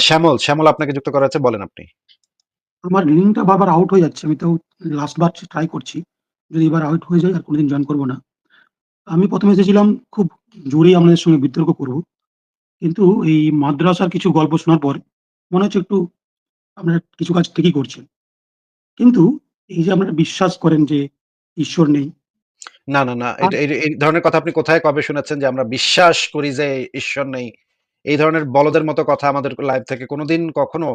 শ্যামল, শ্যামল আপনাকে যুক্ত করা হয়েছে বলেন আপনি। আমার লিঙ্কটা বারবার আউট হয়ে যাচ্ছে। আমি তো লাস্ট বার ট্রাই করছি। যদি এবার আউট হয়ে যায় আর কোনদিন জয়েন করব না। আমি প্রথমে এসেছিলাম খুব জোরেই আপনাদের সঙ্গে বিতর্ক করব। কিন্তু এই মাদ্রাসার কিছু গল্প শোনার পর মনে হচ্ছে একটু আপনারা কিছু কাজ ঠিকই করছেন। কিন্তু এই যে আপনারা বিশ্বাস করেন যে ঈশ্বর নেই। না, না, না। এই ধরনের কথা আপনি কোথায় কবে শুনেছেন যে আমরা বিশ্বাস করি যে ঈশ্বর নেই। এই ধরনের বলদের মতো কথা আমাদের লাইভ থেকে কোনদিন কখনো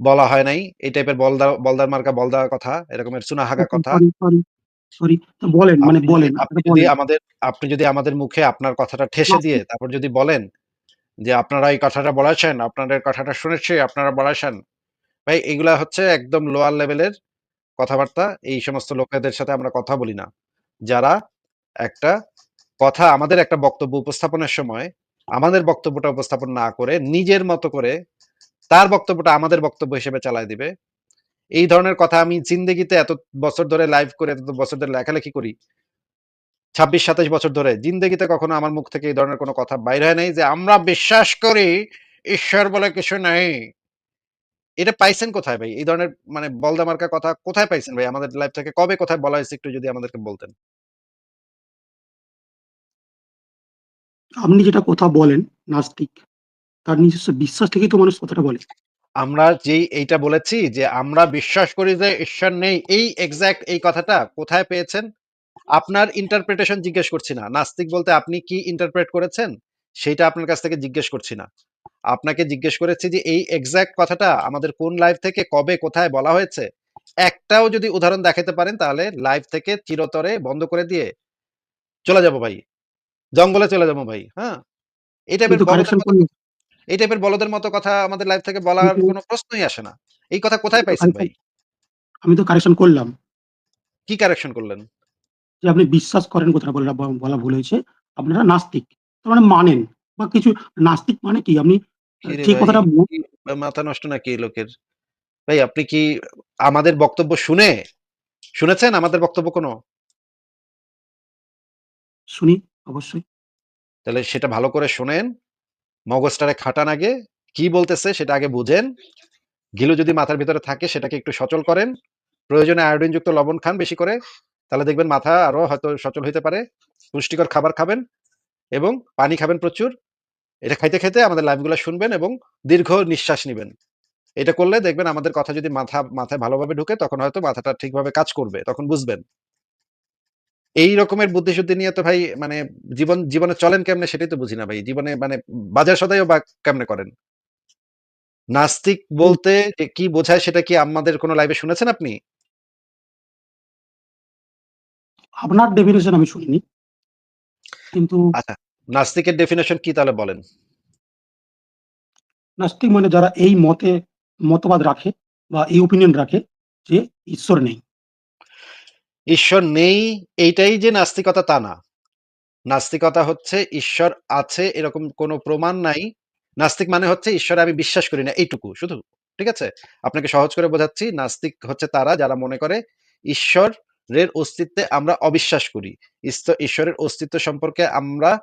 বলা হয় নাই। এই টাইপের বলদা বলদার মার্কা বলদা কথা, এরকমের চুনাহাগা ওকে কথা। সরি, বলেন মানে বলেন, আপনি যদি আমাদের আপনি যদি আমাদের মুখে আপনার কথাটা ঠেসে দিয়ে তারপর যদি বলেন যে আপনারা এই কথাটা বলেছেন, আপনাদের কথাটা শুনেছি, আপনারা বলেছেন। ভাই এগুলা হচ্ছে একদম লোয়ার লেভেলের কথাবার্তা। এই সমস্ত লোকেদের সাথে আমরা কথা বলি না। যারা একটা কথা আমাদের একটা বক্তব্য উপস্থাপনের সময় আমাদের বক্তব্যটা উপস্থাপন না করে নিজের মতো করে তার বক্তব্যটা আমাদের বক্তব্য হিসেবে চালায় দিবে। এই ধরনের কথা আমি জিন্দেগিতে এত বছর ধরে লাইভ করে, এত বছর ধরে লেখালেখি করি। ২৬-২৭ বছর ধরে জিন্দেগিতে কখনো আমার মুখ থেকে এই ধরনের কোনো কথা বাইর হয় নাই যে আমরা বিশ্বাস করি ঈশ্বর বলে কিছু নাই। এটা পাইছেন কোথায় ভাই? এই ধরনের মানে বলদা মার্কা কথা কোথায় পাইছেন ভাই? আমাদের লাইফ থেকে কবে কোথায় বলা হয়েছে একটু যদি আমাদেরকে বলতেন। আপনি যেটা কথা বলেন নাস্তিক। তার নিজস্ব বিশ্বাস থেকেই তো মানুষ কথাটা বলে। আমরা যেই এইটা বলেছি যে আমরা বিশ্বাস করি যে ঈশ্বর নেই। এই এক্সাক্ট এই কথাটা কোথায় পেয়েছেন? আপনার ইন্টারপ্রিটেশন জিজ্ঞেস করছি না। নাস্তিক বলতে আপনি কি ইন্টারপ্রেট করেছেন? সেটা আপনার কাছ থেকে জিজ্ঞেস করছি না। আপনাকে জিজ্ঞেস করেছি যে এই এক্সাক্ট কথাটা আমাদের কোন লাইভ থেকে, কবে, কোথায় বলা হয়েছে? একটাও যদি উদাহরণ দেখাতে পারেন তাহলে লাইভ থেকে চিরতরে বন্ধ করে দিয়ে চলে যাব ভাই। জঙ্গলে চলে যাব ভাই। হ্যাঁ? এই টাইপের এই টাইপের বলদের মতো কথা আমাদের লাইফ থেকে বলার কোনো প্রশ্নই আসে না। এই কথা কোথায় পাইছেন ভাই? আমি তো কারেকশন করলাম। কি কারেকশন করলেন? যে আপনি বিশ্বাস করেন কথাটা বলা বলা ভুল হয়েছে। আপনারা নাস্তিক। তার মানে মানেন বা কিছু নাস্তিক মানে কি? আপনি ভাই কথাটা মাথা নষ্ট নাকি লোকের? ভাই আপনি কি আমাদের বক্তব্য শুনে শুনেছেন আমাদের বক্তব্য কোনো? শুনি অবশ্যই। তাহলে সেটা ভালো করে শোনেন। মগজটারে খাটান আগে। কি বলতেছে সেটা আগে বুঝেন। ঘিলু যদি মাথার ভিতরে থাকে সেটাকে একটু সচল করেন। প্রয়োজনে আয়োডিনযুক্ত লবণ খান বেশি করে। তাহলে দেখবেন মাথা আরও হয়তো সচল হইতে পারে। পুষ্টিকর খাবার খাবেন এবং পানি খাবেন প্রচুর। এটা খাইতে, খাইতে আমাদের লাইভগুলা শুনবেন এবং দীর্ঘ নিঃশ্বাস নিবেন। এটা করলে দেখবেন আমাদের কথা যদি মাথা মাথায় ভালোভাবে ঢুকে তখন হয়তো মাথাটা ঠিকভাবে কাজ করবে। তখন বুঝবেন। এই রকমের বুদ্ধি-শুদ্ধি নিয়ে তো ভাই মানে জীবন জীবনে চলেন কেমনে সেটাই তো বুঝি না ভাই। জীবনে মানে বাজার সদাইও বা কেমনে করেন? নাস্তিক হুম। বলতে যে কি বোঝায় সেটা কি আমাদের কোনো লাইভে শুনেছেন আপনি? আপনার ডেফিনিশন আমি শুনিনি। কিন্তু আচ্ছা, নাস্তিকের ডেফিনিশন কি তাহলে বলেন? নাস্তিক মানে যারা এই মতে মতবাদ রাখে বা এই ওপিনিয়ন রাখে যে ঈশ্বর নেই। ঈশ্বর নেই, এইটাই যে নাস্তিকতা তা না। নাস্তিকতা হচ্ছে ঈশ্বর আছে, এরকম কোনো প্রমাণ নাই। নাস্তিক মানে হচ্ছে ঈশ্বরে আমি বিশ্বাস করি না, এইটুকু, শুধু। ঠিক আছে? আপনাকে সহজ করে বোঝাচ্ছি। নাস্তিক হচ্ছে তারা যারা মনে করে ঈশ্বরের অস্তিত্বে আমরা অবিশ্বাস করি। ঈশ্বরের অস্তিত্ব সম্পর্কে আমরা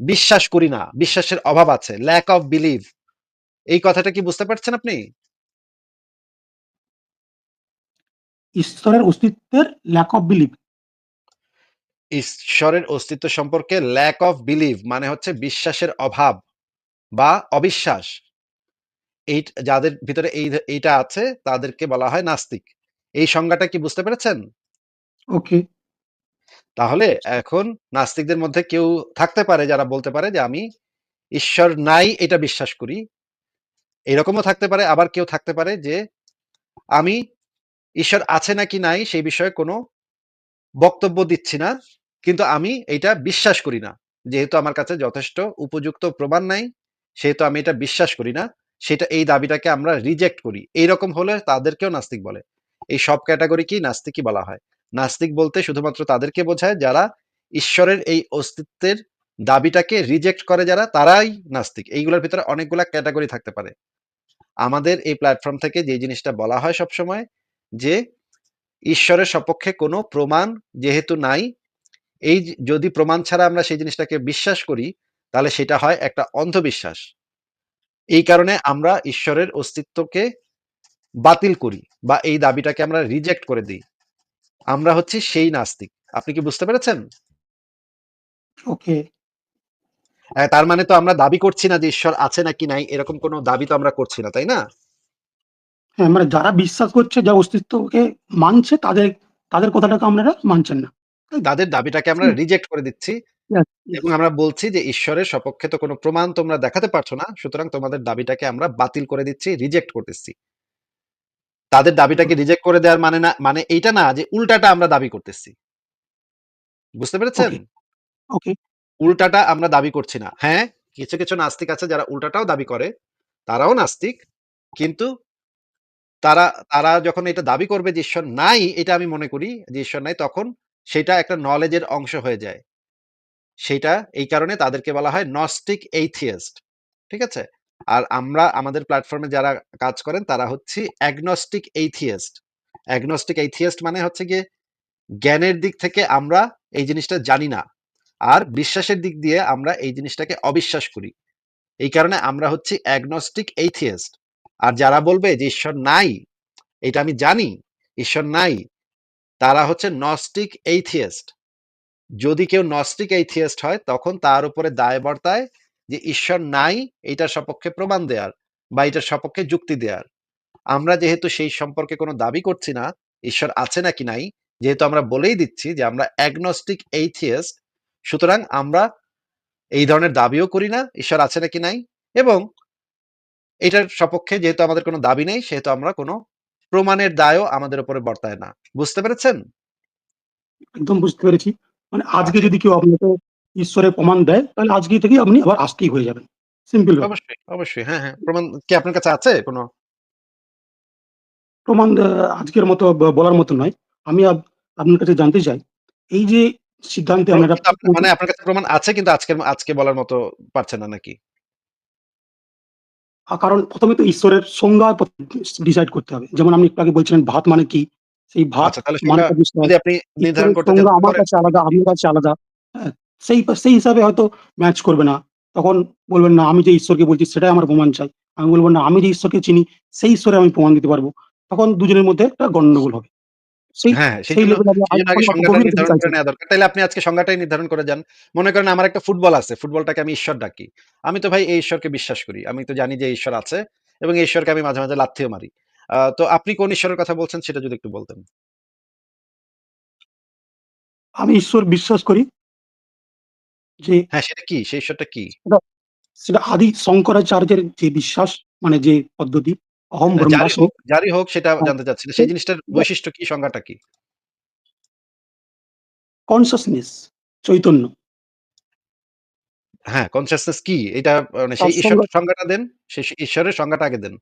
বিশ্বাস করি না। বিশ্বাসের অভাব আছে। ল্যাক অফ বিলিভ এই কথাটা কি বুঝতে পারছেন আপনি? ঈশ্বরের অস্তিত্বের ল্যাক অফ বিলিভ। ঈশ্বরের অস্তিত্ব সম্পর্কে ল্যাক অফ বিলিভ মানে হচ্ছে বিশ্বাসের অভাব বা অবিশ্বাস। এই যাদের ভিতরে এই এইটা আছে তাদেরকে বলা হয় নাস্তিক। এই সংজ্ঞাটা কি বুঝতে পেরেছেন? ওকে। তাহলে এখন নাস্তিকদের মধ্যে কেউ থাকতে পারে যারা বলতে পারে যে আমি ঈশ্বর নাই এটা বিশ্বাস করি। এরকমও থাকতে পারে আবার কেউ থাকতে পারে যে আমি ঈশ্বর আছে নাকি নাই সেই বিষয়ে কোনো বক্তব্য দিচ্ছি না। কিন্তু আমি এটা বিশ্বাস করি না। যেহেতু আমার কাছে যথেষ্ট উপযুক্ত প্রমাণ নাই, সেহেতু আমি এটা বিশ্বাস করি না। সেটা এই দাবিটাকে আমরা রিজেক্ট করি। এইরকম হলে তাদেরকেও নাস্তিক বলে। এই সব ক্যাটেগরিকেই নাস্তিকই বলা হয়। নাস্তিক বলতে শুধুমাত্র তাদেরকে বোঝায় যারা ঈশ্বরের এই অস্তিত্বের দাবিটাকে রিজেক্ট করে যারা তারাই নাস্তিক। এইগুলোর ভিতরে অনেকগুলা ক্যাটাগরি থাকতে পারে। আমাদের এই প্ল্যাটফর্ম থেকে যে জিনিসটা বলা হয় সবসময় যে ঈশ্বরের সপক্ষে কোনো প্রমাণ যেহেতু নাই, এই যদি প্রমাণ ছাড়া আমরা সেই জিনিসটাকে বিশ্বাস করি, তাহলে সেটা হয় একটা অন্ধবিশ্বাস। এই কারণে আমরা ঈশ্বরের অস্তিত্বকে বাতিল করি বা এই দাবিটাকে আমরা রিজেক্ট করে দিই। আমরা হচ্ছি সেই নাস্তিক। আপনি কি বুঝতে পেরেছেন? ওকে। তার মানে তো আমরা দাবি করছি না যে ঈশ্বর আছে নাকি নাই এরকম কোনো দাবি তো আমরা করছি না, তাই না? হ্যাঁ, মানে যারা বিশ্বাস করছে যার অস্তিত্বকে মানছে তাদের তাদের কথাটাকে আপনারা মানছেন না। তাদের দাবিটাকে আমরা রিজেক্ট করে দিচ্ছি। এবং আমরা বলছি যে ঈশ্বরের সপক্ষে তো কোনো প্রমাণ তোমরা দেখাতে পারছ না। সুতরাং তোমাদের দাবিটাকে আমরা বাতিল করে দিচ্ছি, রিজেক্ট করতেছি। তাদের দাবিটাকে রিজেক্ট করে দেওয়ার মানে না মানে এইটা না যে উল্টাটা আমরা দাবি করতেছি। বুঝতে পেরেছেন? ওকে। উল্টাটা আমরা দাবি করছি না। হ্যাঁ, কিছু, কিছু নাস্তিক আছে যারা উল্টাটাও দাবি করে। তারাও নাস্তিক। কিন্তু তারা তারা যখন এটা দাবি করবে যে ঈশ্বর নাই, এটা আমি মনে করি যে ঈশ্বর নাই, তখন সেটা একটা নলেজের অংশ হয়ে যায়। সেইটা এই কারণে তাদেরকে বলা হয় নস্টিক এইথিয়েস্ট। ঠিক আছে? আর আমরা, আমাদের প্ল্যাটফর্মে যারা কাজ করেন, তারা হচ্ছি অ্যাগনস্টিক এইথিয়েস্ট। অ্যাগনস্টিক এইথিয়েস্ট মানে হচ্ছে গিয়ে জ্ঞানের দিক থেকে আমরা এই জিনিসটা জানি না। আর বিশ্বাসের দিক দিয়ে আমরা এই জিনিসটাকে অবিশ্বাস করি। এই কারণে আমরা হচ্ছি অ্যাগনস্টিক এইথিয়েস্ট। আর যারা বলবে যে ঈশ্বর নাই, এটা আমি জানি, ঈশ্বর নাই, তারা হচ্ছে নস্টিক এইথিয়েস্ট। যদি কেউ নস্টিক এইথিয়েস্ট হয় তখন তার উপরে দায় বর্তায় যে ঈশ্বর নাই এইটার সপক্ষে প্রমাণ দেয়ার বা এটার সপক্ষে যুক্তি দেয়ার। আমরা যেহেতু সেই সম্পর্কে কোনো দাবি করছি না, ঈশ্বর আছে নাকি নাই, যেহেতু আমরা বলেই দিচ্ছি যে আমরা অ্যাগনস্টিক এইথিয়েস্ট, সুতরাং আমরা এই ধরনের দাবিও করি না, ঈশ্বর আছে নাকি নাই এবং এটার সপক্ষে যেহেতু আমাদের কোনো দাবি নেই, সেহেতু আমরা কোনো প্রমাণের দায়ও আমাদের উপরে বর্তায় না। বুঝতে পেরেছেন? একদম বুঝতে পেরেছি। মানে আজকে। যদি কেউ আপনাকে ঈশ্বরের প্রমাণ দেয়, তাহলে আজকে থেকেই আপনি আবার আস্তিক হয়ে যাবেন। সিম্পল অবশ্যই, অবশ্যই। হ্যাঁ, হ্যাঁ। প্রমাণ কি আপনার কাছে আছে কোনো? প্রমাণ আজকের মতো বলার মতো নয়। আমি আপনার কাছে জানতে চাই, এই যে সিদ্ধান্তে মানে আপনার কাছে প্রমাণ আছে কিন্তু আজকের আজকে বলার মতো পারছেন না নাকি? কারণ প্রথমে তো ঈশ্বরের সংজ্ঞা ডিসাইড করতে হবে। যেমন আপনি একটু আগে বলছিলেন ভাত মানে কি? সেই ভাত আচ্ছা। আপনি নির্ধারণ করতে আমার কাছে আলাদা, আপনার কাছে আলাদা। হ্যাঁ? সেই সেই হিসাবে হয়তো ম্যাচ করবে না। তখন বলবেন না আমি যে ঈশ্বরকে বলছি সেটাই আমার প্রমাণ চাই। আমি বলব না আমি যে ঈশ্বরকে চিনি সেই ঈশ্বরে আমি প্রমাণ দিতে পারব তখন দুজনের মধ্যে একটা গন্ডগোল হবে। সেই হ্যাঁ, সেই আমি আগে সংজ্ঞাটা নির্ধারণ করে নেওয়া দরকার। তাইলে আপনি আজকে সংজ্ঞাটাই নির্ধারণ করে যান। মনে করেন আমার একটা ফুটবল আছে। ফুটবলটাকে আমি ঈশ্বর ডাকি। আমি তো ভাই এই ঈশ্বরকে বিশ্বাস করি। আমি তো জানি যে ঈশ্বর আছে এবং এই ঈশ্বরকে আমি মাঝে, মাঝে লাথিও মারি। তো আপনি কোন ঈশ্বরের কথা বলছেন সেটা যদি একটু বলতেন? আমি ঈশ্বর বিশ্বাস করি। যে হ্যাঁ, সেটা কি? সেই ঈশ্বরটা কি? সেটা আদি শঙ্করাচার্যের যে বিশ্বাস মানে যে পদ্ধতি অহং যারই ব্রহ্মাস্মি হোক যারই হোক সেটা হ্যাঁ, জানতে চাচ্ছি না। সেই জিনিসটার বৈশিষ্ট্য কি? সংজ্ঞাটা কি? কনশাসনেস চৈতন্য। হ্যাঁ, কনশাসনেস কি? এটা মানে তার সেই ঈশ্বরের সংজ্ঞাটা দেন। সেই ঈশ্বরের সংজ্ঞাটা আগে দেন।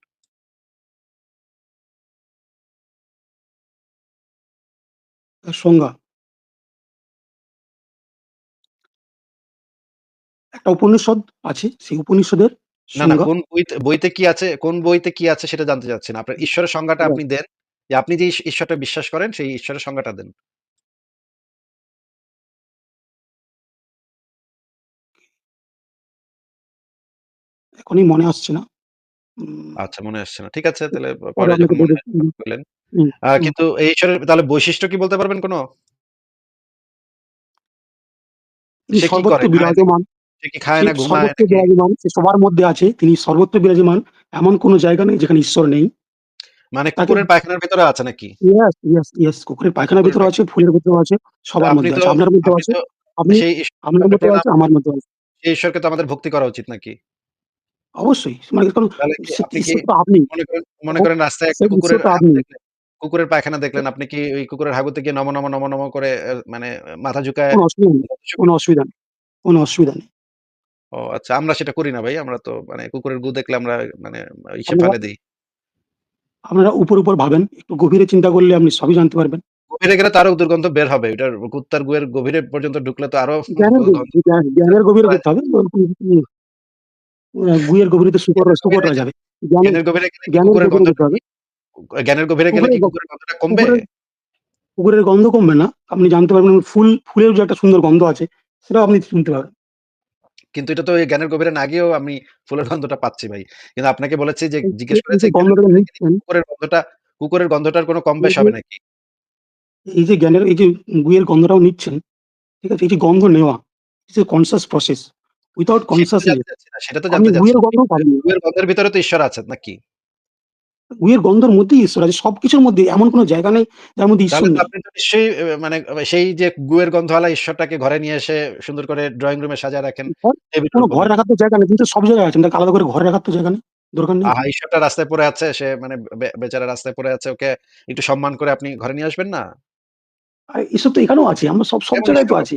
তার সংজ্ঞা। একটা উপনিষদ আছে। সেই উপনিষদের না, না কোন বইতে বইতে কি আছে কোন বইতে কি আছে সেটা জানতে চাচ্ছি না। আপনার ঈশ্বরের সংজ্ঞাটা আপনি দেন। যে আপনি যে ঈশ্বরটা বিশ্বাস করেন সেই ঈশ্বরের সংজ্ঞাটা দেন। এখনই মনে আসছে না। উম আচ্ছা মনে আসছে না। ঠিক আছে তাহলে প পরে পরে আপনাকে যখন মনে বলে আসবে হুম, তখন বললেন। হুম, আ হুম। কিন্তু এই ঈশ্বরের তাহলে বৈশিষ্ট্য কি বলতে পারবেন কোন? তিনি সে কি সর্বত্র করে? খায় বিরাজমান। খায় না ঘুমায় সর্বত্র? বিরাজমান। সে সবার মধ্যে আছে। তিনি সর্বত্র বিরাজমান। এমন কোন জায়গা নেই যেখানে ঈশ্বর নেই। মানে কুকুরের পায়খানার ভেতরে আছে নাকি? ইয়েস, ইয়েস, ইয়েস কুকুরের পায়খানার ভেতরেও আছে, ফুলের ভেতরেও আছে, সবার মধ্যে আছে। আপনার আপনি আছে। আপনি আপনার করেন আছে, আমার মধ্যেও আছে। সেই ঈশ্বরকে তো আমাদের ভক্তি করা উচিত নাকি? অবশ্যই। মানে কারণ আপনি। মনে করেন মনে করেন রাস্তায় একটা কুকুরের কুকুরের পায়খানা দেখলেন। আপনি কি ওই কুকুরের হাগুতে গিয়ে নম, নম, নম, নম করে মানে মাথা ঝুঁকায় কোন অসুবিধা নেই। কোন অসুবিধা নেই। ও আচ্ছা আমরা সেটা করি না ভাই। আমরা তো মানে কুকুরের গু দেখলে আমরা মানে ইসে ফেলে দেই। আপনারা উপর, উপর ভাবেন। একটু গভীরে চিন্তা করলে আপনি সবই জানতে পারবেন। গভীরে গেলে তো আরও দুর্গন্ধ বের হবে। ওইটার কুত্তার গুয়ের গভীরে পর্যন্ত ঢুকলে তো আরও জ্ঞানের গন্ধ গভীরে জ্ঞান জ্ঞানের গভীরে যেতে হবে। গুয়ের গভীরে তো শুকর গভীরে শুকররা যাবে। জ্ঞানের জ্ঞানের গভীরে গেলে কি জ্ঞানের কুকুরের গভীরে যেতে হবে। জ্ঞানের গভীরে গেলে কুকুরের কি কুকুরের গন্ধটা কমবে? কুকুরের কুকুরের গন্ধ কমবে না। আপনি জানতে পারবেন ফুল ফুলের যে একটা সুন্দর গন্ধ আছে সেটাও আপনি শুনতে পাবেন। কিন্তু এটা তো জ্ঞানের গভীরে না গিয়েও আমি ফুলের গন্ধটা পাচ্ছি ভাই। কিন্তু আপনাকে বলেছি যে জিজ্ঞেস করেছি কুকুরের গন্ধটা কুকুরের গন্ধটার কোনো কম বেশ হবে নাকি? এই যে জ্ঞানের এই যে গুয়ের গন্ধটাও নিচ্ছেন, ঠিক আছে? এই যে গন্ধ নেওয়া, এ কনসিয়াস প্রসেস। চাচ্ছি না, সেটা তো জানতে চাচ্ছি গুয়ের গন্ধের ভিতরে তো ঈশ্বর আছে নাকি? গুয়ের গন্ধের মধ্যেই ঈশ্বর আছে। সবকিছুর মধ্যে এমন কোন জায়গা নেই যার মধ্যে ঈশ্বর নেই। আপনি তো নিশ্চয়ই মানে সেই যে গুয়ের গন্ধওয়ালা ঈশ্বরটাকে ঘরে নিয়ে এসে সুন্দর করে ড্রয়িং রুমে সাজায় রাখেন কোন। ঘরে রাখার তো জায়গা নেই। কিন্তু সব জায়গায় আছেন। তাকে আলাদা করে ঘরে রাখার তো জায়গা নেই। দরকার নেই। ঈশ্বরটা রাস্তায় পড়ে আছে, সে মানে বেচারা রাস্তায় পড়ে আছে, ওকে একটু সম্মান করে আপনি ঘরে নিয়ে আসবেন না? আর ঈশ্বর তো এখানেও আছে। আমরা সব সব জায়গায় তো আছি।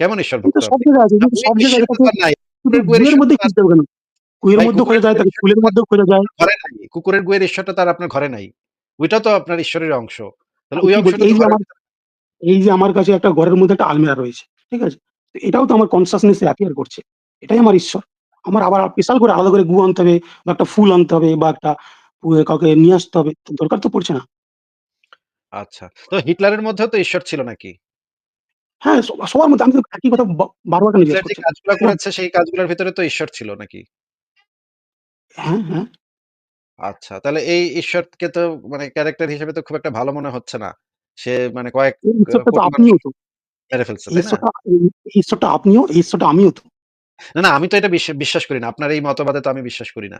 কেমন ঈশ্বর ভক্ত সব জায়গায় আছে। সব জায়গায় নাই। মধ্যে আর খুঁজতে কেন? মধ্যেও খোঁজা যায়, তাকে ফুলের খোঁজা যায়। ঘরে নাই। কুকুরের গুয়ের ঈশ্বরটা তো আর আপনার ঘরে নাই। ওইটাও তো আপনার ঈশ্বরের অংশ। তাহলে ওই অংশটা এই যে আমার এই যে আমার কাছে একটা ঘরের মধ্যে একটা আলমিরা রয়েছে। ঠিক আছে? এটাও তো আমার অ্যাপিয়ার করছে। এটাই আমার ঈশ্বর। আমার আবার স্পেশাল করে আলাদা করে গু আনতে হবে বা একটা ফুল আনতে হবে বা একটা কাউকে নিয়ে আসতে হবে। দরকার তো পড়ছে না। আচ্ছা। তো হিটলারের মধ্যে তো ঈশ্বর ছিল নাকি? হ্যাঁ, সবার মধ্যে আমি তো একই কথা বারবার কেন? কাজগুলা না করেছে সেই কাজগুলোর ভিতরে তো ঈশ্বর ছিল নাকি? হ্যাঁ, হ্যাঁ। আচ্ছা। তাহলে এই ঈশ্বরকে তো মানে ক্যারেক্টার হিসেবে তো খুব একটা ভালো মনে হচ্ছে না। সে মানে কয়েক এই আ ঈশ্বরটা তো কোটি আপনিও তো। মেরে ফেলছে, তাই না? ঈশ্বরটা এই এই ঈশ্বরটা আপনিও, ঈশ্বরটা আমিও তো। না, না আমি তো এটা বিশ্ব বিশ্বাস করি না। আপনার এই মতবাদে তো আমি বিশ্বাস করি না।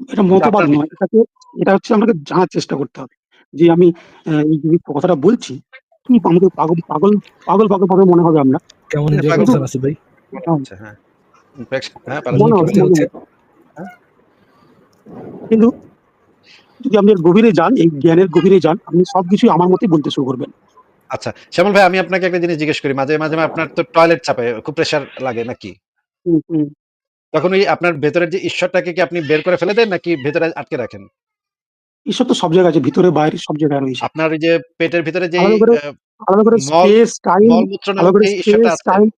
এটা কিন্তু মতবাদ আপনার নয়। বিশ্বাস। এটাকে এটা হচ্ছে আমাকে জানার চেষ্টা করতে হবে। যে আমি এই যে কথাটা বলছি, কি আমাকে পাগল পাগল পাগল পাগল পাগল মনে হবে আমরা। কেমন এনজয় কিন্তু করছেন আসিফ ভাই? মনে হ্যাঁ, হচ্ছে, হ্যাঁ। হ্যাঁ, মনে হবে, মনে হবে। কিন্তু যদি আপনি গভীরে যান, এই জ্ঞানের গভীরে যান, আপনি সবকিছুই আমার মতই বলতে শুরু করবেন। আচ্ছা। শ্যামল ভাই আমি আপনাকে একটা জিনিস জিজ্ঞেস করি। মাঝে, মাঝে আপনার তো টয়লেট চাপে খুব প্রেশার লাগে নাকি? হুম, হুম। তখন ওই আপনার ভেতরের যে ঈশ্বরটাকে কি আপনি বের করে ফেলে দেন নাকি ভেতরে আটকে রাখেন? ঈশ্বর তো সব জায়গায় আছে। ভিতরে বাইরে সব জায়গায় রয়েছে। আপনার ওই যে পেটের ভিতরে যেই আলাদা করে স্পেস, টাইম আলাদা করে যে স্পেস, টাইম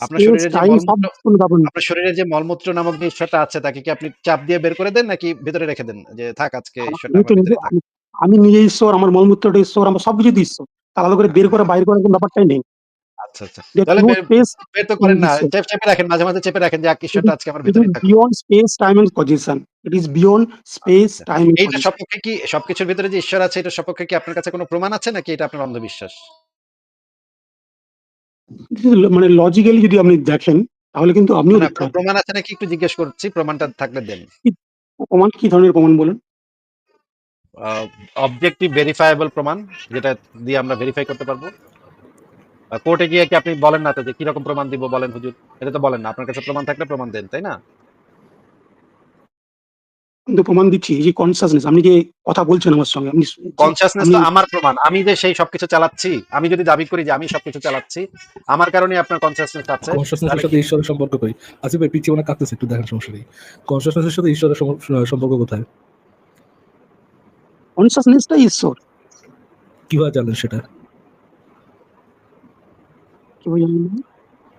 আপনার শরীরে যে টাইম মলমূত্র কোনো ব্যাপার না। আপনার শরীরে যে মলমূত্র নামক যে ঈশ্বরটা আছে তাকে কি আপনি চাপ দিয়ে বের করে দেন নাকি ভেতরে রেখে দেন? যে থাক আজকে ঈশ্বরটা আমি নিজে ঈশ্বর, আমার মলমূত্রটা ঈশ্বর, আমার সবকিছুই তো ঈশ্বর। আলাদা করে বের করা বাইর করার কোনো ব্যাপারটাই নেই। আচ্ছা, আচ্ছা। তাহলে বের তো করেন না। চেপে রাখেন। মাঝে, মাঝে চেপে রাখেন যে ঈশ্বরটা আজকে আমার এইটার position. সপক্ষে কি সবকিছুর ভিতরে যে ঈশ্বর আছে এটার সপক্ষে কি আপনার কাছে কোনো প্রমাণ আছে নাকি এটা আপনার অন্ধবিশ্বাস? মানে লজিক্যালি যদি আপনি দেখেন তাহলে কিন্তু আপনিও। প্রমাণ আছে নাকি একটু জিজ্ঞেস করছি। প্রমাণটা থাকলে দেন। প্রমাণ কি ধরনের প্রমাণ বলেন অবজেক্টিভ ভেরিফায়েবল প্রমাণ যেটা দিয়ে আমরা ভেরিফাই করতে পারব। কোর্টে গিয়ে কি আপনি বলেন না তো যে কীরকম প্রমাণ দিব বলেন হুজুর? এটা তো বলেন না। আপনার কাছে প্রমাণ থাকলে প্রমাণ দেন, তাই না? আমি তো প্রমাণ দিচ্ছি। যে কনসিয়াসনেস আপনি যে কথা বলছেন আমার সঙ্গে আপনি স যে কনসিয়াসনেস আপনি তো আমার প্রমাণ। আমি যে সেই সবকিছু চালাচ্ছি, আমি যদি দাবি করি যে আমি সবকিছু চালাচ্ছি, আমার কারণেই আপনার কনসিয়াসনেস আছে। তাহলে সাথে কি ঈশ্বরের সম্পর্ক কই? আসিফ ভাই পিছিয়ে মনে কাঁদতেছে একটু দেখেন সমস্যা নেই। কনসিয়াসনেস এর সাথে ঈশ্বরের সম্পর্ক কোথায়? কনসিয়াসনেসটাই ঈশ্বর। কীভাবে জানলেন সেটা? কীভাবে?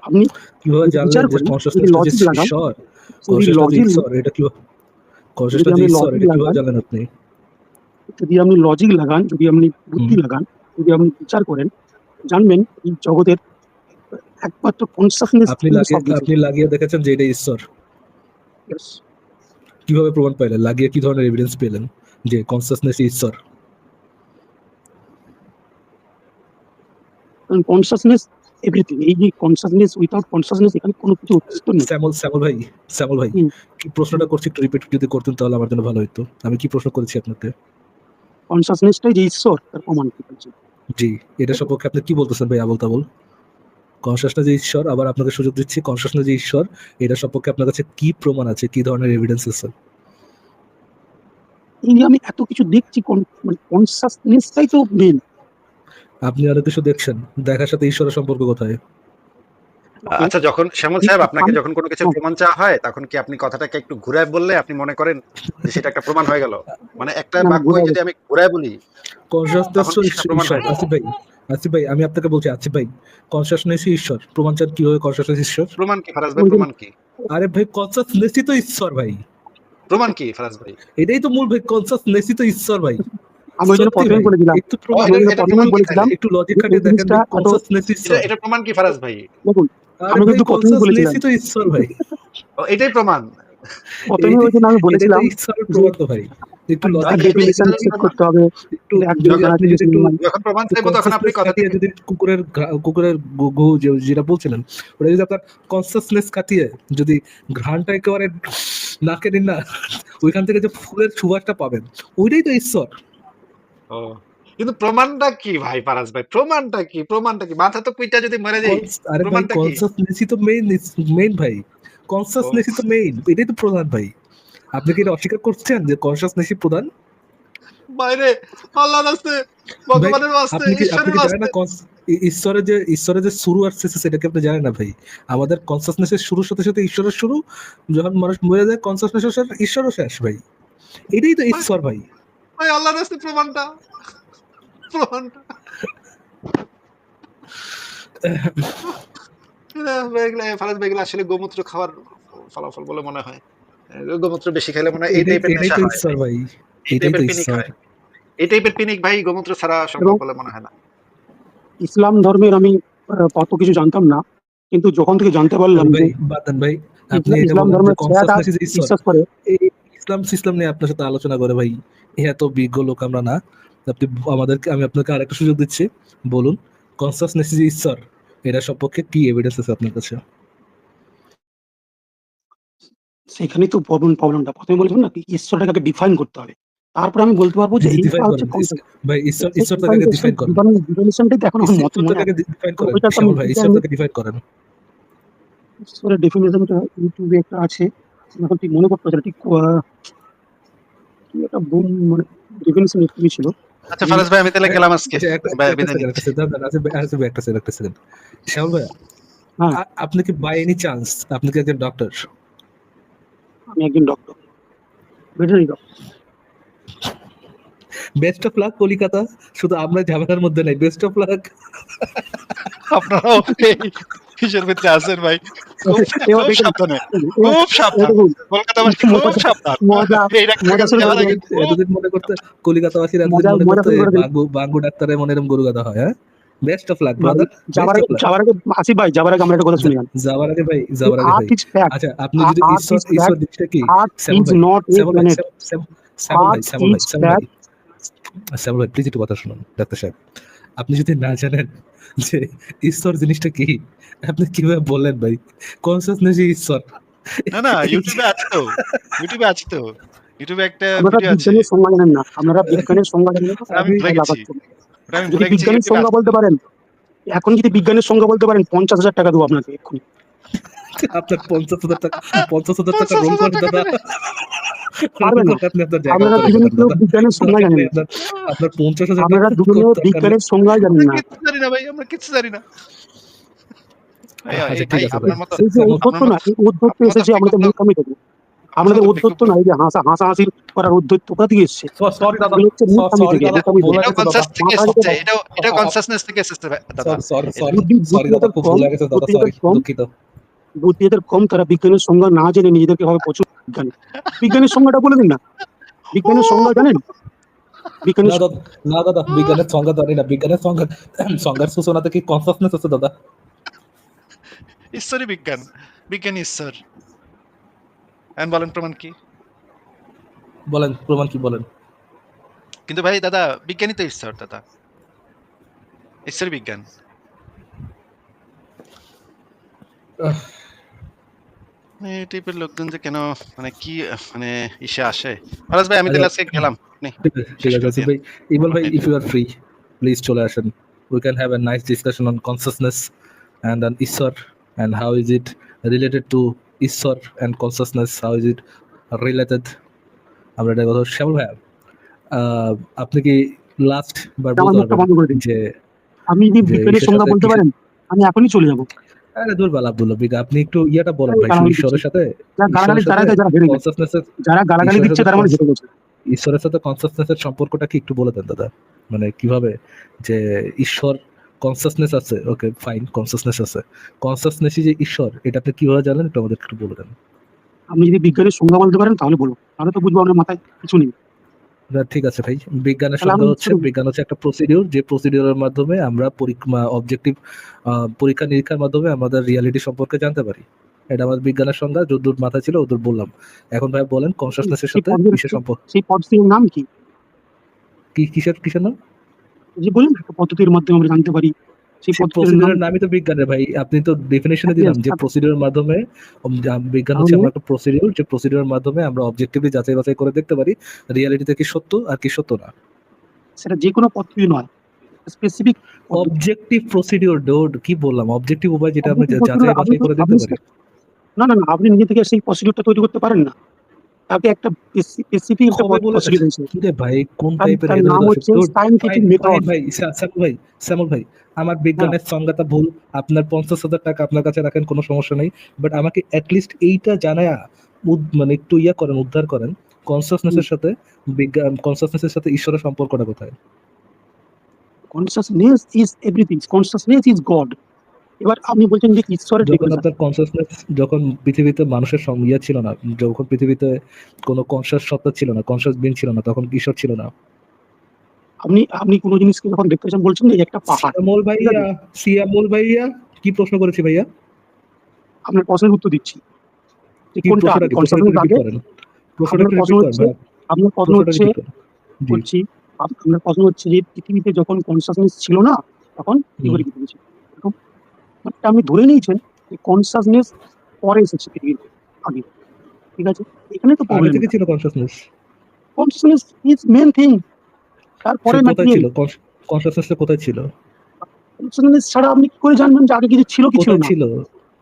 আপনি কীভাবে বিচার যে লাগান, ঈশ্বর, এটা কীভাবে? যদি আপনি লজিক লাগান, যদি আপনি বুদ্ধি লাগান, যদি আপনি বিচার করেন, জানবেন এই জগতের একমাত্র কনসিয়াসনেস আপনি লাগিয়ে আপনি লাগিয়ে দেখেছেন যে এটা ঈশ্বর। কীভাবে প্রমাণ পাইলেন? লাগিয়ে কি ধরনের এভিডেন্স পেলেন যে কনসিয়াসনেস ঈশ্বর? কারণ কনসিয়াসনেস এভরিথিং। এই যে কনসিয়াসনেস উইথআউট কনসিয়াসনেস এখানে কোনো কিছু অস্তিত্ব নেই। শ্যামল শ্যামল ভাই, শ্যামল ভাই কি প্রশ্নটা করছি একটু রিপিট যদি করতেন তাহলে আমার জন্য ভালো হইতো। আমি কি প্রশ্ন করেছি আপনাকে? কনসিয়াসনেসটাই যে ঈশ্বর তার প্রমাণ কি জি, এটা সম্পর্কে আপনি কি বলতেছেন ভাই আবোল তাবোল? কনসিয়াসনেস যে ঈশ্বর আবার আপনাকে সুযোগ দিচ্ছি কনসিয়াসনেস যে ঈশ্বর এটা সম্পর্কে আপনার কাছে কি প্রমাণ আছে? কি ধরনের এভিডেন্স আছে? এই আমি এত কিছু দেখছি মানে কনসিয়াসনেসটাই তো মেইন। আপনি অনেক কিছু দেখছেন। দেখার সাথে ঈশ্বরের সম্পর্ক কোথায়? আচ্ছা যখন শ্যামল সাহেব আপনাকে যখন কোনো হ্যাঁ। প্রমাণ চাওয়া হয় তখন কি আপনি কথাটাকে একটু ঘুরায় বললে আপনি মনে করেন যে সেটা একটা প্রমাণ হয়ে গেল? মানে একটা ঘুরায় যদি আমি ঘুরায় বলি কি প্রমাণ ঈশ্বর হয়? আসিফ ভাই, আসিফ ভাই আমি আপনাকে বলছি আসিফ ভাই কনসিয়াসনেসই ঈশ্বর। প্রমাণ চান কীভাবে কনসিয়াসনেস ঈশ্বর? প্রমাণ কি ফারাজ ভাই প্রমাণ কি? আরে ভাই কনসিয়াসনেসই তো ঈশ্বর ভাই। প্রমাণ কি ফারাজ ভাই? এটাই তো মূল ভাই কনসিয়াসনেসই তো ঈশ্বর ভাই। আমি ওই জন্য বলেছিলাম একটু প্রমাণ আমি ওই এটা জন্য এটা প্রথমেই প্রমাণ কি বলেছিলাম তাইলে? একটু লজিক খাটিয়ে দেখেন জিনিসটা ভাই এত কনসিয়াসনেস এটা প্রমাণ কি ফারাজ ভাই? দেখুন আমি কিন্তু প্রথমেই বলেছিলাম। তো ঈশ্বর ভাই এটাই প্রমাণ প্রথমে ওই জন্য আমি বলেছিলাম এটা তো ঈশ্বরের প্রমাণ তো ভাই একটু লজিক ডেফিনেশন চেক করতে হবে একটু একজন যদি আপনি যদি একটু যখন প্রমাণ চাইব তখন আপনি কথা কাটিয়ে যদি কুকুরের কুকুরের গু- গু যেটা বলছিলেন ওটা যদি আপনার কনসাসনেস কাটিয়ে যদি ঘ্রাণটা একেবারে নাকে নিন না ওইখান থেকে যে ফুলের সুবাসটা পাবেন ওইটাই তো ঈশ্বর ও, কিন্তু প্রমাণটা কি ভাই পারাস ভাই? প্রমাণটা কি? প্রমাণটা কি? মাথা তো কুইটা যদি মরে Cons- আরে ভাই প্রমাণটা কি? কনসাসনেসই তো মেইন মেইন ভাই। কনসাসনেসই তো মেইন এটাই তো প্রধান ভাই। আপনি কি এটা অস্বীকার করছেন যে কনসাসনেসই প্রধান? বাইরে আল্লাহ রাস্তে ভগবানের আপনি ঈশ্বরের cons- ঈশ্বরের যে ঈশ্বরের যে শুরু আর শেষ সেটা কি আপনি জানেন না ভাই? আমাদের কনসাসনেসের শুরুর সাথে সাথে ঈশ্বরের শুরু যখন মানুষ মরে যায় কনসাসনেসের ঈশ্বরও শেষ ভাই। এটাই তো ঈশ্বর ভাই। ভাই আল্লাহ রাস্তে প্রমাণটা। প্রমাণটা। ফারাজ বেগুলো আসলে গোমূত্র খাওয়ার ফলাফল বলে মনে হয়। গোমূত্র বেশি খেলে মনে হয় এই টাইপের নেশা হয়। ভাই এই টাইপের পিনিক হয়। এই টাইপের পিনিক ভাই গোমূত্র ছাড়া সম্ভব বলে মনে হয় না। ইসলাম ধর্মের আমি কত কিছু জানতাম না কিন্তু যখন থেকে জানতে পারলাম যে ভাই বাদান ভাই আপনি ইসলাম ধর্মের বিশ্বাস করে। ইসলাম সিস্টেম নিয়ে আপনার সাথে আলোচনা করে ভাই। এত বিজ্ঞ লোক আমরা না। আপনি আমাদেরকে আমি আপনাকে আরেকটা সুযোগ দিচ্ছি। বলুন কনসাসনেস ইজ ঈশ্বর। এটা সম্পর্কে কি এভিডেন্স আছে আপনার কাছে? সেখানেই তো প্রবলেম প্রবলেমটা প্রথমে বলেছিলাম না ঈশ্বরটাকে আগে ডিফাইন করতে হবে। তারপর আমি বলতে পারব যে। ভাই ঈশ্বর ঈশ্বরটাকে আগে ডিফাইন করেন। ডিফাইনেশনটাই তো এখন আমার মত মনে ঈশ্বরটাকে ডিফাইন করেন। ভাই ঈশ্বরটাকে ডিফাইন করেন। ঈশ্বরের ডেফিনেশনটা ইউটিউবে একটা আছে। এখন ঠিক মনে করতে পারছি? ঠিক একটা বুম মানে ছিল। আচ্ছা ফারাজ ভাই আমি তাহলে গেলাম আজকে। আচ্ছা, ভাই, একটা বিদায় নিচ্ছি। দাঁড়ান, আচ্ছা, ভাই, একটা একটা। শ্যামল হ্যাঁ। আপনি কি বাই এনি চান্স আপনি কি একজন ডক্টর আমি একজন doctor veterinary doctor best of luck Kolkata. শুধু আমরা ঝামেলার মধ্যে নাই বেস্ট অফ লাক আপনারাও কিসের ভিতরে আছেন ভাই। খুব সাবধানে খুব সাবধান। কলকাতাবাসী খুব সাবধান। এতদিন মনে করতে কলিকাতাবাসীর এতদিন মনে করতে শুরু করে দিন। বাঙ্গু বাঙ্গু ডাক্তারের মনে এরকম গরু গাদা হয় হ্যাঁ? বেস্ট অফ লাক ব্রাদার যাবার আগে যাবার আগে আসিফ ভাই যাবার আগে আমরা একটা কথা শুনি। যাবার আগে ভাই যাবার আগে ভাই। আর্ট ইজ ফ্যাক্ট আচ্ছা আপনি যদি ঈশ্বর ঈশ্বর কি? Is not a planet Shyamal ভাই প্লিজ একটু কথা শুনুন ডাক্তার সাহেব। আপনি যদি না জানেন যে ঈশ্বর জিনিসটা কি আপনি কীভাবে বললেন ভাই? কনসিয়াসনেস ঈশ্বর। না না ইউটিউবে আছে তো। ইউটিউবে আছে তো। ইউটিউবে একটা ভিডিও আছে। বিজ্ঞানের সংজ্ঞা জানেন না। আপনারা বিজ্ঞানের সংজ্ঞা জানেন না। আমি ভুলে গেছি। যদি বিজ্ঞানের সংজ্ঞা বলতে পারেন এখন যদি বিজ্ঞানের সংজ্ঞা বলতে পারেন পঞ্চাশ হাজার টাকা দেবো আপনাকে এক্ষুনি। আপনার পঞ্চাশ হাজার টাকা পঞ্চাশ হাজার টাকা রোল করে দাদা। আপনি আপনার আপনারা দুজনে। বিজ্ঞানের সংজ্ঞা পঞ্চাশ হাজার টাকা। বিজ্ঞানের জানেন না। জানি না ভাই আমরা কিচ্ছু জানি না। ভাই, আচ্ছা, এসেছে আমাদের মূর্খামি থেকে। আমাদের যে হাসা করার কোথা থেকে এসছে। থেকে থেকে। হয়ে থেকে থেকে- থেকে হয়ে সরি কম। তারা বিজ্ঞানের সংজ্ঞা না জেনে নিজেদেরকে ভাবে প্রচুর বিজ্ঞানী। বিজ্ঞানের সংজ্ঞাটা বলে দিন না। বিজ্ঞানের সংজ্ঞা জানেন? বিজ্ঞানের না দাদা না দাদা বিজ্ঞানের সংজ্ঞা জানি না। বিজ্ঞানের সংজ্ঞা সংজ্ঞার সূচনাতে কি কনসাসনেস আছে দাদা। ঈশ্বরই বিজ্ঞান। বিজ্ঞান ঈশ্বর। এখন বলেন প্রমাণ কি? বলেন প্রমাণ কি বলেন? কিন্তু ভাই দাদা বিজ্ঞানী তো ঈশ্বর দাদা। ঈশ্বর বিজ্ঞান। এই টাইপের লোকজন যে কেন মানে কি মানে ইসে আসে? ফরাজ ভাই আমি তাহলে আজকে গেলাম। ঠিক আছে ভাই ইবল ভাই if you are free please চলে আসেন। We can have a nice discussion on consciousness and on Ishwar. And how is it related to Ishwar and consciousness how is it related আমরা এটা কথা শ্যামল ভাইয়া আপনি কি লাস্ট বার যে আপনি যদি ঈশ্বরের সংজ্ঞা বলতে পারেন আমি এখনই চলে যাব। আরে দুর্বল আব্দুল্লাহ বিগ আপনি একটু ইয়েটা বলেন ভাই ঈশ্বরের সাথে? যারা গালাগালি ঈশ্বরের সাথে যারা হেরে গেছে। যারা গালাগালি দিচ্ছে তারা মানে হেরে গেছে। ঈশ্বরের সাথে কনসাসনেসের সম্পর্কটা কি একটু বলে দেন দাদা। মানে কীভাবে যে ঈশ্বর কনসাসনেস আছে ওকে ফাইন কনসাসনেস আছে। কনসাসনেসই যে ঈশ্বর এটা আপনি কীভাবে জানেন? একটু আমাদের একটু বলে দেন। আপনি যদি বিজ্ঞানের সংজ্ঞা বলতে পারেন তাহলে বলুন। তাহলে তো বুঝব আপনার মাথায় কিছু নেই। না, ঠিক আছে ভাই। বিজ্ঞানের সংজ্ঞা হচ্ছে বিজ্ঞান হচ্ছে একটা প্রসিডিউর যে প্রসিডিউরের মাধ্যমে আমরা অবজেক্টিভ পরীক্ষা নিরীক্ষার মাধ্যমে আমাদের রিয়ালিটি সম্পর্কে জানতে পারি। এটা আমাদের বিজ্ঞানের সংজ্ঞা যদ্দূর মাথা ছিল ওদূর বললাম। এখন ভাই বলেন কনসাসনেসের সাথে কিসের সম্পর্ক? সেই পদ্ধতির নাম কি? কি কিসের কিসের নাম? যে বললেন একটা পদ্ধতির মাধ্যমে আমরা জানতে পারি সেই প্রসিডিউরের নামই তো বিজ্ঞানের ভাই। আপনি তো ডেফিনেশনে দিলাম যে প্রসিডিউরের মাধ্যমে বিজ্ঞান হচ্ছে? আমার একটা প্রসিডিউর যে প্রসিডিউরের মাধ্যমে আমরা অবজেক্টিভলি যাচাই বাছাই করে দেখতে পারি রিয়ালিটিতে কি সত্য আর কি সত্য না। সেটা যে কোনো পদ্ধতি নয়। স্পেসিফিক অবজেক্টিভ প্রসিডিউর ডোড কি বললাম? অবজেক্টিভ উপায় যেটা আমরা যাচাই বাছাই করে দেখতে পারি না না না আপনি নিজে থেকে সেই প্রসিডিউরটা তৈরি করতে পারেন না। তাকে একটা স্পেসিফিক একটা রে ভাই কোন টাইপের নাম হচ্ছে সায়েন্টিফিক মেথড ভাই ভাই ভাই আমার বিজ্ঞানের সংজ্ঞাটা ভুল। আপনার পঞ্চাশ হাজার টাকা আপনার কাছে রাখেন কোনো সমস্যা নেই। বাট আমাকে অ্যাটলিস্ট এইটা জানায় মানে একটু ইয়া করেন উদ্ধার করেন কনসাসনেসের সাথে বিজ্ঞান কনসাসনেসের সাথে ঈশ্বরের সম্পর্কটা কোথায়? Consciousness is everything consciousness is God এবার আপনি বলছেন যে ঈশ্বরের যখন আপনার কনসাসনেস যখন পৃথিবীতে মানুষের ইয়ে ছিল না যখন পৃথিবীতে কোনো কনসাস সত্তা ছিল না কনসাস বিন ছিল না তখন ঈশ্বর ছিল না? আপনি আপনি কোনো জিনিসকে যখন দেখতে চান বলছেন যে এই একটা পাহাড়। শ্যামল ভাইয়া শ্যামল ভাইয়া কি প্রশ্ন করেছি ভাইয়া? আপনার প্রশ্নের উত্তর দিচ্ছি। কোনটা? কনসাসনেস আগে? আপনার প্রশ্ন হচ্ছে-। বলছি আপনার প্রশ্ন হচ্ছে যে পৃথিবীতে যখন কনসাসনেস ছিল না তখন কি করে মানে আপনি ধরে নিয়েছেন যে কনসাসনেস পরে এসেছে পৃথিবীর আগে। ঠিক আছে? এখানে তো আগে প্রবলেম থেকে ছিল consciousness consciousness is main thing তারপরে ছিল? কনসাসনেস কোথায় ছিল? কনসাসনেস ছাড়া আপনি কি করে জানবেন যে আগে কিছু ছিল কি ছিল না? ছিল?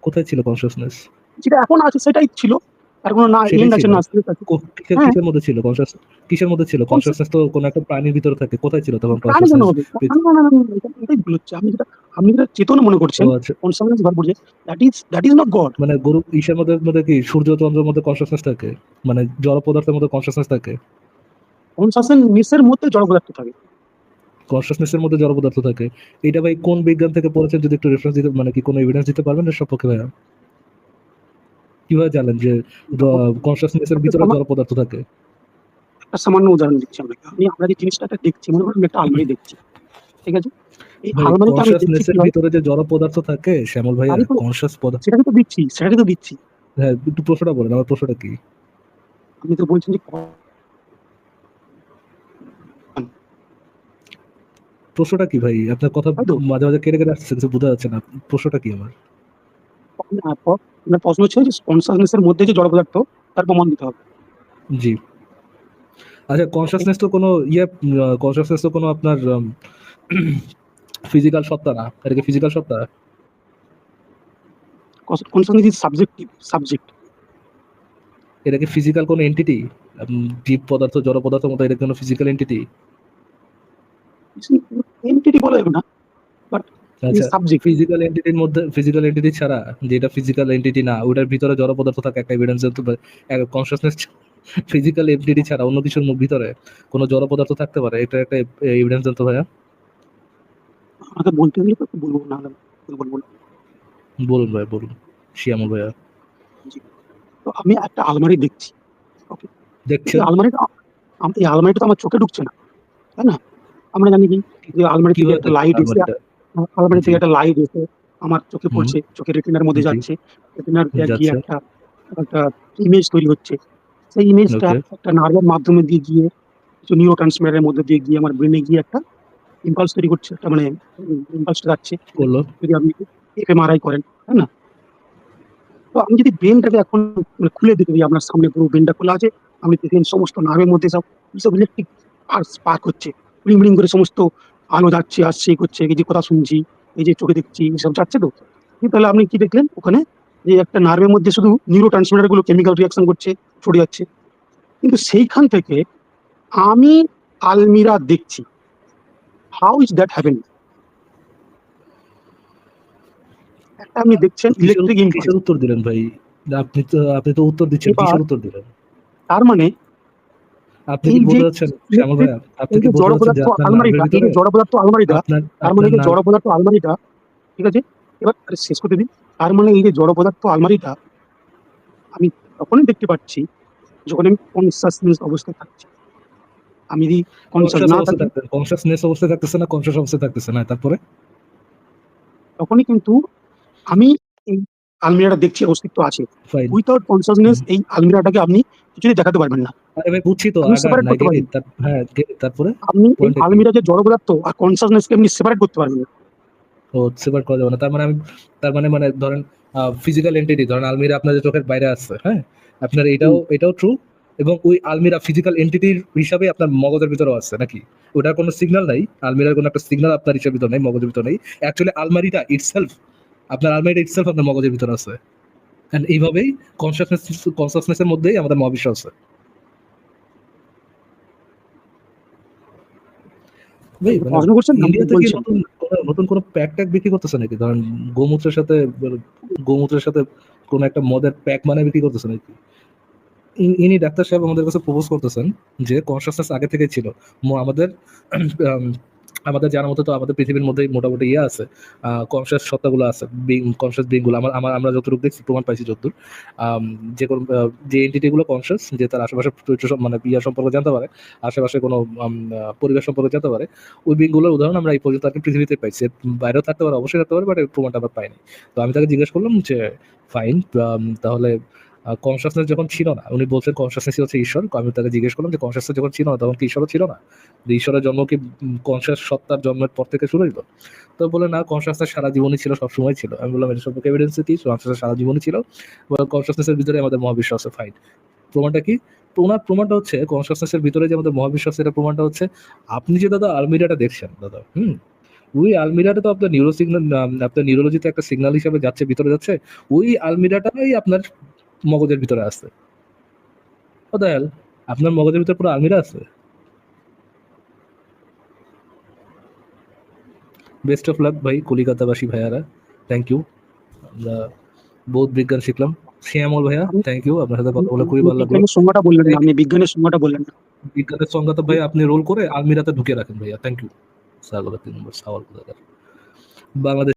কোথায় ছিল কনসাসনেস যেটা এখন আছে সেটাই ছিল। তার কোনো না এন্ড আছে না কিসের হ্যাঁ। মধ্যে ছিল? কনসাস কিসের মধ্যে ছিল? কনসাসনেস তো কোনো একটা প্রাণীর ভিতরে থাকে। কোথায় ছিল তখন কনসাসনেস এটাই ভুল হচ্ছে। আপনি যেটা আপনি যেটা চেতনা মনে করছেন কনসাসনেস ভার বলছে that is that is not God মানে গরু মধ্যে মধ্যে কি? সূর্য চন্দ্রের মধ্যে কনসাসনেস থাকে? মানে জড় পদার্থের মধ্যে কনসাসনেস থাকে? কনসাসনেসের মধ্যে জড় পদার্থ থাকে। কনসাসনেসের মধ্যে জড় পদার্থ থাকে। এটা ভাই কোন বিজ্ঞান থেকে পড়েছেন? যদি একটু রেফারেন্স দিতে মানে কি কোনো এভিডেন্স দিতে পারবেন এর সপক্ষে ভাইয়া? কীভাবে জানেন যে কনসাসনেসের ভিতরে জড় পদার্থ থাকে? একটা সামান্য উদাহরণ দিচ্ছি আপনাকে। আমি আমরা যে জিনিসটাকে দেখছি মনে করেন একটা আলমারি দেখছি। ঠিক আছে? কনসাসনেসের ভিতরে যে জড় পদার্থ থাকে শ্যামল তারই কনসাস পদার্থ সেটাকে তো দিচ্ছি সেটাকে তো দিচ্ছি। হ্যাঁ একটু প্রশ্নটা বলেন আমার প্রশ্নটা কি? আপনি তো বলছেন যে প্রশ্নটা কি ভাই? আপনার কথা। মাঝে মাঝে কেটে কেটে আসছে কিছু বোঝা যাচ্ছে না। প্রশ্নটা কি আমার? আপনার প্রশ্ন হচ্ছে যে কনসাসনেসের মধ্যে যে জড় পদার্থ তার প্রমাণ দিতে হবে। জি। আচ্ছা কনসাসনেস তো কোনো ইয়ে কনসাসনেস তো কোনো আপনার ফিজিক্যাল সত্তা না। এটা কি ফিজিক্যাল সত্তা? কনসাসনেস ইজ সাবজেক্টিভ সাবজেক্ট এটা কি ফিজিক্যাল কোনো এন্টিটি জীব পদার্থ জড় পদার্থের মতো এটা কোনো ফিজিক্যাল এন্টিটি এন্টিটি বলা যাবে না। সাবজেক্ট ফিজিক্যাল এন্টিটির মধ্যে ফিজিক্যাল এন্টিটি ছাড়া যেটা ফিজিক্যাল এন্টিটি না ওটার ভিতরে জড় পদার্থ থাকে একটা এভিডেন্স কনসাসনেস ফিজিক্যাল এন্টিটি ছাড়া অন্য কিছুর ভিতরে কোনো জড় পদার্থ থাকতে পারে এটা একটা এভিডেন্স জানতো ভাইয়া? আমাকে বলতে দিলে তো বলব না বলব বলুন ভাই বলুন শিয়ামল ভাইয়া। তো আমি একটা আলমারি দেখছি দেখছেন? এই আলমারিটা এই আলমারিটা তো আমার চোখে ঢুকছে না তাই না? আমরা জানি কি যে আলমারি থেকে একটা লাইট এসে? আলমারি থেকে একটা লাইট এসে আমার চোখে পড়ছে চোখের রেটিনার মধ্যে যাচ্ছে। রেটিনার। গিয়ে একটা একটা ইমেজ তৈরি হচ্ছে। সেই ইমেজটা একটা নার্ভের মাধ্যমে দিয়ে গিয়ে কিছু নিউরো ট্রান্সমিটারের মধ্যে দিয়ে গিয়ে আমার ব্রেনে গিয়ে একটা ইম্পালস তৈরি করছে একটা মানে ইম্পালসটা যাচ্ছে। যদি আপনি এফএমআরআই করেন তাই না? তো আমি যদি ব্রেনটাকে এখন মানে খুলে দিতে দিই আপনার সামনে পুরো ব্রেনটা খোলা আছে আপনি দেখেন সমস্ত নার্ভের মধ্যে সব সব ইলেকট্রিক আর স্পার্ক হচ্ছে। ব্লিং ব্লিং করে সমস্ত আলো যাচ্ছে আসছে করছে এই যে কথা শুনছি এই যে চোখে দেখছি এইসব যাচ্ছে তো। তাহলে আপনি কি দেখলেন ওখানে? যে একটা নার্ভের মধ্যে শুধু নিউরো ট্রান্সমিটারগুলো কেমিক্যাল রিয়াকশন করছে ছড়ে যাচ্ছে। কিন্তু সেইখান থেকে আমি আলমিরা দেখছি। হাউ ইজ দ্যাট হ্যাপেন একটা আপনি দেখছেন ইলেকট্রিক উত্তর দিলেন ভাই। আপনি তো আপনি তো উত্তর দিচ্ছেন উত্তর দিলেন? তার মানে আপনি কি বলতে যাচ্ছেন শ্যামল ভাইয়া আপনি কি জড় পদার্থ আলমারিটা এই জড় পদার্থ আলমারিটা মানে জড় পদার্থ আলমারিটা ঠিক আছে? এবার শেষ করতে দিন মানে এই যে জড় পদার্থ আলমারিটা আমি তখনই দেখতে পাচ্ছি যখন আমি কনসাসনেস অবস্থায় থাকছি। আমি যদি কনসাস না কনসাসনেস অবস্থায় থাকতেছে না কনসাস অবস্থায় থাকতেছে না তারপরে? তখনই কিন্তু আমি এই আলমিরাটা দেখছি অস্তিত্ব আছে। ফাইন উইথাউট কনসাসনেস এই আলমিরাটাকে আপনি কিছুই দেখাতে পারবেন না। আরে বুঝছি তো আমি আগার separate না করতে পারি। হ্যাঁ তারপরে আপনি এই Point কি? আলমিরা যে জড় পদার্থ আর কনসাসনেসকে আপনি সেপারেট করতে পারবেন না। ও সেপারেট করা যাবে না। তার মানে আমি তার মানে মানে ধরেন ফিজিক্যাল এন্টিটি ধরেন আলমিরা আপনাদের চোখের বাইরে আসছে হ্যাঁ? আপনার এটাও এটাও ট্রু এবং ওই আলমিরা ফিজিক্যাল এন্টিটির হিসাবে আপনার মগজের ভিতরেও আছে নাকি? ওটার কোনো সিগন্যাল নাই আলমিরার কোনো একটা সিগন্যাল আপনার হিসাবে ভিতর নেই মগজের ভিতর নেই। অ্যাকচুয়ালি আলমারিটা ইটসেলফ আপনার আলমারিটা ইটসেলফ আপনার মগজের ভিতরে আছে। এইভাবেই কনসাসনেস কনসাসনেসের মধ্যেই আমাদের মহাবিশ্ব আছে ভাই, মানে প্রশ্ন করছেন না, ইন্ডিয়াতে নতুন কোনো- নতুন কোনো প্যাক ট্যাক বিক্রি করতেছে নাকি? ধরেন গোমূত্রের সাথে গোমূত্রের সাথে কোন একটা মদের প্যাক মানে বিক্রি করতেছে নাকি? ইনি ডাক্তার সাহেব আমাদের কাছে প্রপোজ করতেছেন যে কনসাসনেস আগে থেকে ছিল। আমাদের আমাদের জানার মতো তো আমাদের পৃথিবীর মধ্যেই মোটামুটি ইয়ে আছে কনসাস সত্তাগুলো আছে বিং কনসাস বিংগুলো আমার আমার, আমরা যতটুকু দেখছি, প্রমাণ পাইছি যতদূর। যে কোনো যে এন্টিটি গুলো কনসাস যে তার আশেপাশে মানে ইয়া সম্পর্কে জানতে পারে, আশেপাশে কোনো পরিবেশ সম্পর্কে জানতে পারে, ওই বিংগুলোর উদাহরণ আমরা এই পর্যন্ত আর পৃথিবীতে পাইছি। বাইরেও থাকতে পারে, অবশ্যই থাকতে পারে বাট প্রমাণটা আমরা পাইনি। তো আমি তাকে জিজ্ঞেস করলাম যে ফাইন তাহলে কনসাসনেস যখন ছিল না, উনি বলছেন কনসাসনেস হচ্ছে ঈশ্বর। আমি তাকে জিজ্ঞেস করলাম যে কনসাসনেস যখন ছিল না, তখন কি ঈশ্বরও ছিল না? ঈশ্বরের জন্ম কি কনসাস সত্তার জন্মের পর থেকে শুরু হইল? তো বলে না কনসাসনেস সারা জীবনই ছিল, সবসময় ছিল। আমি বললাম এটা সম্পর্কে এভিডেন্স দিই কনসাসনেস সারা জীবনই ছিল। কনসাসনেসের ভিতরে আমাদের মহাবিশ্ব আছে ফাইন প্রমাণটা কি? ওনার প্রমাণটা হচ্ছে কনসাসনেসের ভিতরে যে আমাদের মহাবিশ্ব আছে এটা প্রমাণটা হচ্ছে, আপনি যে দাদা আলমিরাটা দেখছেন, দাদা, হুম? ওই আলমিরাটা তো আপনার নিউরো সিগন্যাল আপনার নিউরোলজিতে একটা সিগন্যাল হিসাবে যাচ্ছে, ভিতরে যাচ্ছে। ওই আলমিরাটাই আপনার মগজের ভিতরে আছে। ও দয়াল আপনার মগজের ভিতরে পুরো আলমিরা আছে? বেস্ট অফ লাক ভাই কলিকাতাবাসী ভাইয়ারা থ্যাংক ইউ আমরা বহুত বিজ্ঞান শিখলাম। শ্যামল ভাইয়া থ্যাংক ইউ আপনার সাথে কথা বলে খুবই ভালো লাগল। সংজ্ঞাটা বললেন আপনি বিজ্ঞানের সংজ্ঞাটা বললেন বিজ্ঞানের সংজ্ঞাতে ভাই আপনি রোল করে আলমিরাতে ঢুকে রাখেন ভাইয়া থ্যাংক ইউ সাগর তিন নম্বর সাওয়াল বাংলাদেশ